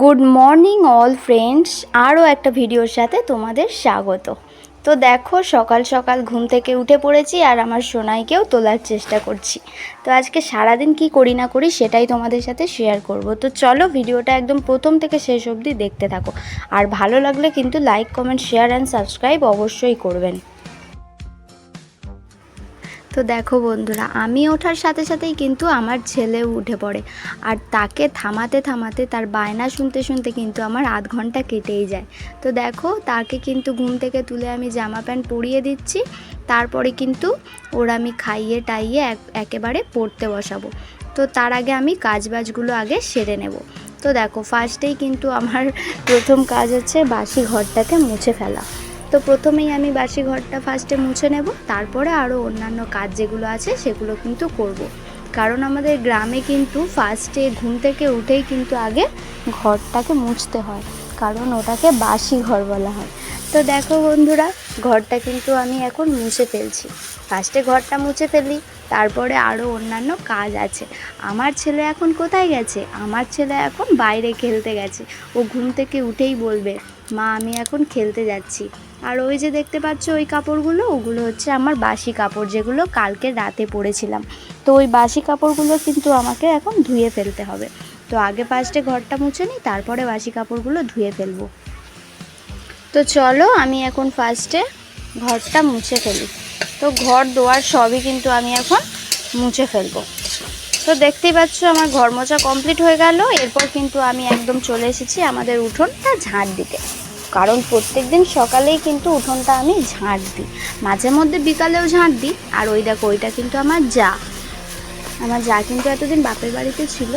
Good morning all friends, আরও একটা ভিডিওর সাথে তোমাদের স্বাগত। তো দেখো, সকাল সকাল ঘুম থেকে উঠে পড়েছি আর আমার সোনাইকেও তোলার চেষ্টা করছি। তো আজকে সারাদিন কি করি না করি সেটাই তোমাদের সাথে শেয়ার করব। তো চলো ভিডিওটা একদম প্রথম থেকে শেষ অবধি দেখতে থাকো। আর ভালো লাগলে কিন্তু like comment share and subscribe অবশ্যই করবেন। তো দেখো বন্ধুরা, আমি ওঠার সাথে সাথেই কিন্তু আমার ছেলেও উঠে পড়ে। আর তাকে থামাতে থামাতে তার বায়না শুনতে শুনতে কিন্তু আমার আধ ঘণ্টা কেটেই যায়। তো দেখো, তাকে কিন্তু ঘুম থেকে তুলে আমি জামা প্যান্ট পরিয়ে দিচ্ছি। তারপরে কিন্তু ওর আমি খাইয়ে টাইয়ে এক- একেবারে পড়তে বসাবো। তো তার আগে আমি কাজবাজগুলো আগে সেরে নেব। তো দেখো ফার্স্টেই কিন্তু আমার প্রথম কাজ হচ্ছে বাসি ঘরটাকে মুছে ফেলা। তো প্রথমেই আমি বাসি ঘরটা ফার্স্টে মুছে নেব, তারপরে আরও অন্যান্য কাজ যেগুলো আছে সেগুলো কিন্তু করব। কারণ আমাদের গ্রামে কিন্তু ফার্স্টে ঘুম থেকে উঠেই কিন্তু আগে ঘরটাকে মুছতে হয়, কারণ ওটাকে বাসি ঘর বলা হয়। তো দেখো বন্ধুরা, ঘরটা কিন্তু আমি এখন মুছে ফেলছি। ফার্স্টে ঘরটা মুছে ফেলি, তারপরে আরও অন্যান্য কাজ আছে। আমার ছেলে এখন কোথায় গেছে? আমার ছেলে এখন বাইরে খেলতে গেছে। ও ঘুম থেকে উঠেই বলবে, মা, আমি এখন খেলতে যাচ্ছি। আর ওই যে দেখতে পাচ্ছ ওই কাপড়গুলো, ওগুলো হচ্ছে আমার বাসি কাপড় যেগুলো কালকে রাতে পরেছিলাম। তো ওই বাসি কাপড়গুলো কিন্তু আমাকে এখন ধুয়ে ফেলতে হবে। তো আগে ফার্স্টে ঘরটা মুছে নিই, তারপরে বাসি কাপড়গুলো ধুয়ে ফেলব। তো চলো আমি এখন ফার্স্টে ঘরটা মুছে ফেলি। তো ঘর দোয়ার সবই কিন্তু আমি এখন মুছে ফেলব। তো দেখতেই পাচ্ছ আমার ঘর মোছা কমপ্লিট হয়ে গেল। এরপর কিন্তু আমি একদম চলে এসেছি আমাদের উঠোনটা ঝাঁট দিতে। কারণ প্রত্যেক দিন সকালেই কিন্তু উঠোনটা আমি ঝাঁট দিই। মাঝে মধ্যে বিকালেও ঝাঁট দিই। আর ওই দেখো, ওইটা কিন্তু আমার যা। আমার যা কিন্তু এতদিন বাপের বাড়িতে ছিল।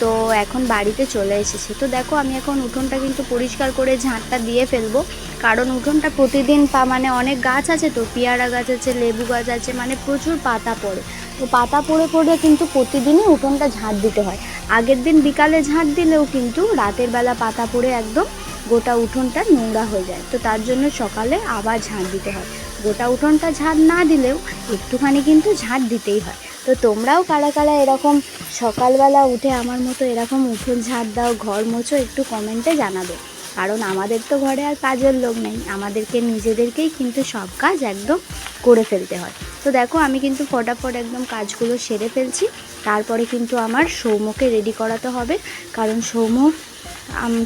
তো এখন বাড়িতে চলে এসেছে। তো দেখো, আমি এখন উঠোনটা কিন্তু পরিষ্কার করে ঝাঁটটা দিয়ে ফেলব। কারণ উঠোনটা প্রতিদিন পা মানে অনেক গাছ আছে তো, পেয়ারা গাছ আছে, লেবু গাছ আছে মানে প্রচুর পাতা পড়ে। তো পাতা পড়ে পড়ে কিন্তু প্রতিদিনই উঠোনটা ঝাঁট দিতে হয়। আগের দিন বিকালে ঝাঁট দিলেও কিন্তু রাতের বেলা পাতা পড়ে একদম গোটা উঠোনটা নোংরা হয়ে যায়। তো তার জন্য সকালে আবার ঝাঁট দিতে হয়। গোটা উঠোনটা ঝাঁট না দিলেও একটুখানি কিন্তু ঝাঁট দিতেই হয়। তো তোমরাও কারা কারা এরকম সকালবেলা উঠে আমার মতো এরকম উঠোন ঝাঁট দাও, ঘর মোছো, একটু কমেন্টে জানাবে। কারণ আমাদের তো ঘরে আর কাজের লোক নেই। আমাদেরকে, নিজেদেরকেই কিন্তু সব কাজ একদম করে ফেলতে হয়। তো দেখো, আমি কিন্তু ফটাফট একদম কাজগুলো সেরে ফেলছি। তারপরে কিন্তু আমার সৌম্যকে রেডি করাতে হবে। কারণ সৌম্য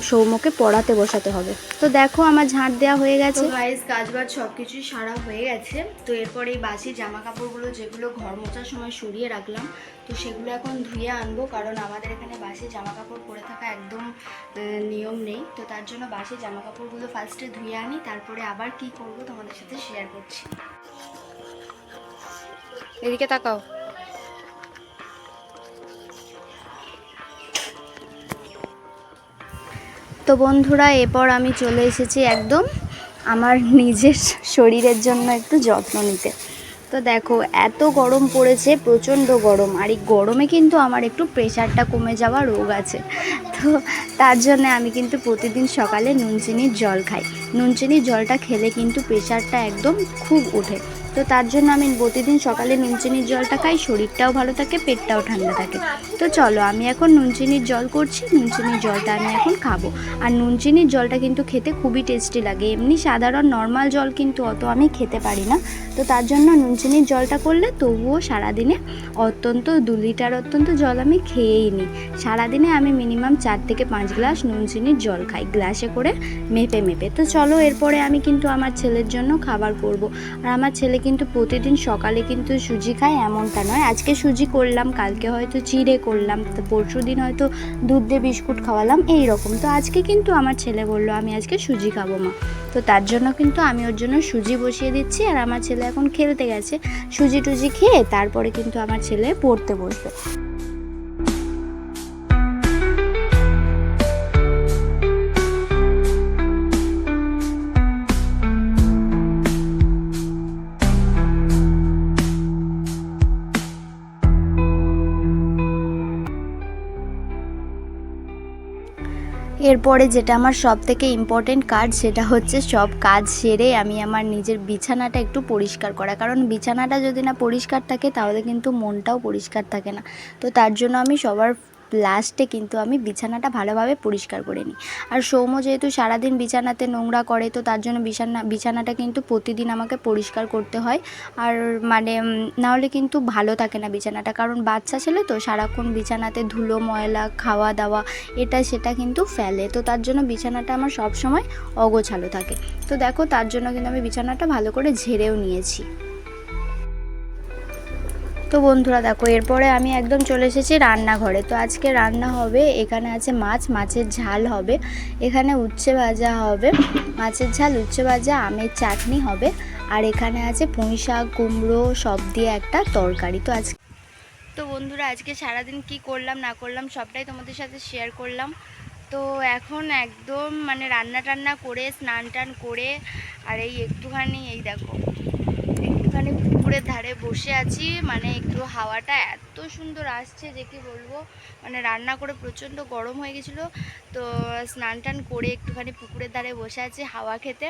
সৌম্যকে পড়াতে বসাতে হবে। তো দেখো আমার ঝাঁট দেওয়া হয়ে গেছে। গাইজ কাজ বাজ সব কিছুই সারা হয়ে গেছে। তো এরপর এই বাসি জামা কাপড়গুলো যেগুলো ঘর মোচার সময় সরিয়ে রাখলাম তো সেগুলো এখন ধুয়ে আনব কারণ আমাদের এখানে বাসি জামা কাপড় পরে থাকা একদম নিয়ম নেই। তো তার জন্য বাসি জামা কাপড়গুলো ফার্স্টে ধুয়ে আনি তারপরে আবার কি করব তোমাদের সাথে শেয়ার করছি। এদিকে তাকাও। তো বন্ধুরা, এরপর আমি চলে এসেছি একদম আমার নিজের শরীরের জন্য একটু যত্ন নিতে। তো দেখো, এত গরম পড়েছে, প্রচণ্ড গরম। আর এই গরমে কিন্তু আমার একটু প্রেশারটা কমে যাওয়া রোগ আছে। তো তার জন্য আমি কিন্তু প্রতিদিন সকালে নুন, চিনির জল খাই। নুন, চিনির জলটা খেলে কিন্তু প্রেশারটা একদম খুব ওঠে। তো তার জন্য আমি প্রতিদিন সকালে নুন চিনির জলটা খাই, শরীরটাও ভালো থাকে, পেটটাও ঠান্ডা থাকে। তো চলো, আমি এখন নুন চিনির জল করছি নুন চিনির জলটা আমি এখন খাব। আর নুন চিনির জলটা কিন্তু খেতে খুবই টেস্টি লাগে। এমনি সাধারণ নর্মাল জল কিন্তু অত আমি খেতে পারি না। তো তার জন্য নুন চিনির জলটা করলে তবুও সারাদিনে অত্যন্ত, দু লিটার অত্যন্ত জল আমি খেয়েই নিই। সারাদিনে আমি মিনিমাম চার থেকে পাঁচ গ্লাস নুন চিনির জল খাই, গ্লাসে করে মেপে মেপে। তো চলো, এরপরে আমি কিন্তু আমার ছেলের জন্য খাবার করব। আর আমার ছেলে কিন্তু প্রতিদিন সকালে কিন্তু সুজি খায়, এমনটা নয়। আজকে সুজি করলাম, কালকে হয়তো চিড়ে করলাম, তো পরশু দিন হয়তো দুধ দিয়ে বিস্কুট খাওয়ালাম, এই রকম। তো আজকে কিন্তু আমার ছেলে বলল, আমি আজকে সুজি খাব মা। তো তার জন্য কিন্তু আমি ওর জন্য সুজি বসিয়ে দিচ্ছি, আর আমার ছেলে এখন খেলতে গেছে। সুজি টুজি খেয়ে তারপরে কিন্তু আমার ছেলে পড়তে বসবে। এরপরে যেটা আমার সব থেকে ইম্পর্টেন্ট কাজ, সেটা হচ্ছে সব কাজ সেরে আমি আমার নিজের বিছানাটা একটু পরিষ্কার করা। কারণ বিছানাটা যদি না পরিষ্কার থাকে, তাহলে কিন্তু মনটাও পরিষ্কার থাকে না। তো তার জন্য আমি সবার লাস্টে কিন্তু আমি বিছানাটা ভালোভাবে পরিষ্কার করে নিই। আর সৌম্য যেহেতু সারাদিন বিছানাতে নোংরা করে, তো তার জন্য বিছানা, বিছানাটা কিন্তু প্রতিদিন আমাকে পরিষ্কার করতে হয়। আর মানে নাহলে কিন্তু ভালো থাকে না বিছানাটা, কারণ বাচ্চা ছেলে তো সারাক্ষণ বিছানাতে ধুলো, ময়লা, খাওয়া দাওয়া, এটা সেটা কিন্তু ফেলে। তো তার জন্য বিছানাটা আমার সব সময় অগোছালো থাকে। তো দেখো তার জন্য কিন্তু আমি বিছানাটা ভালো করে ঝেড়েও নিয়েছি। তো বন্ধুরা দেখো, এরপরে আমি একদম চলে এসেছি রান্নাঘরে। তো আজকে রান্না হবে, এখানে আছে মাছ, মাছের ঝাল হবে। এখানে উচ্ছে ভাজা হবে, মাছের ঝাল, উচ্ছে ভাজা, আমের চাটনি হবে। আর এখানে আছে পুঁই শাক, কুমড়ো, সব দিয়ে একটা তরকারি। তো আজকে তো বন্ধুরা, আজকে সারাদিন কি করলাম, না করলাম, সবটাই তোমাদের সাথে শেয়ার করলাম। তো এখন একদম মানে রান্না টান্না করে, স্নান টান করে, আর এই একটুখানি, এই দেখো। পুকুরের ধারে বসে আছি। মানে একটু হাওয়াটা এত সুন্দর আসছে যে কি বলব মানে রান্না করে প্রচণ্ড গরম হয়ে গেছিল। তো স্নান টান করে একটুখানি পুকুরের ধারে বসে আছি হাওয়া খেতে।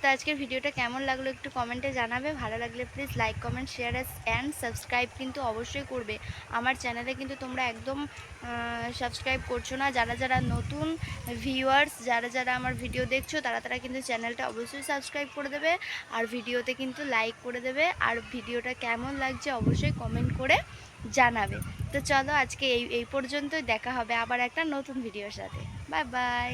তো আজকের ভিডিওটা কেমন লাগল একটু কমেন্টে জানাবে। ভালো লাগলে please like comment share and subscribe কিন্তু অবশ্যই করবে। আমার চ্যানেলে কিন্তু তোমরা একদম সাবস্ক্রাইব করছ না। যারা যারা নতুন ভিউয়ার্স যারা যারা আমার ভিডিও দেখছ, তারা তারা কিন্তু চ্যানেলটা অবশ্যই সাবস্ক্রাইব করে দেবে আর ভিডিওতে কিন্তু লাইক করে দেবে। আর ভিডিওটা কেমন লাগছে অবশ্যই কমেন্ট করে জানাবে। তো চলো আজকে এই এই পর্যন্তই দেখা হবে আবার একটা নতুন ভিডিওর সাথে। Bye bye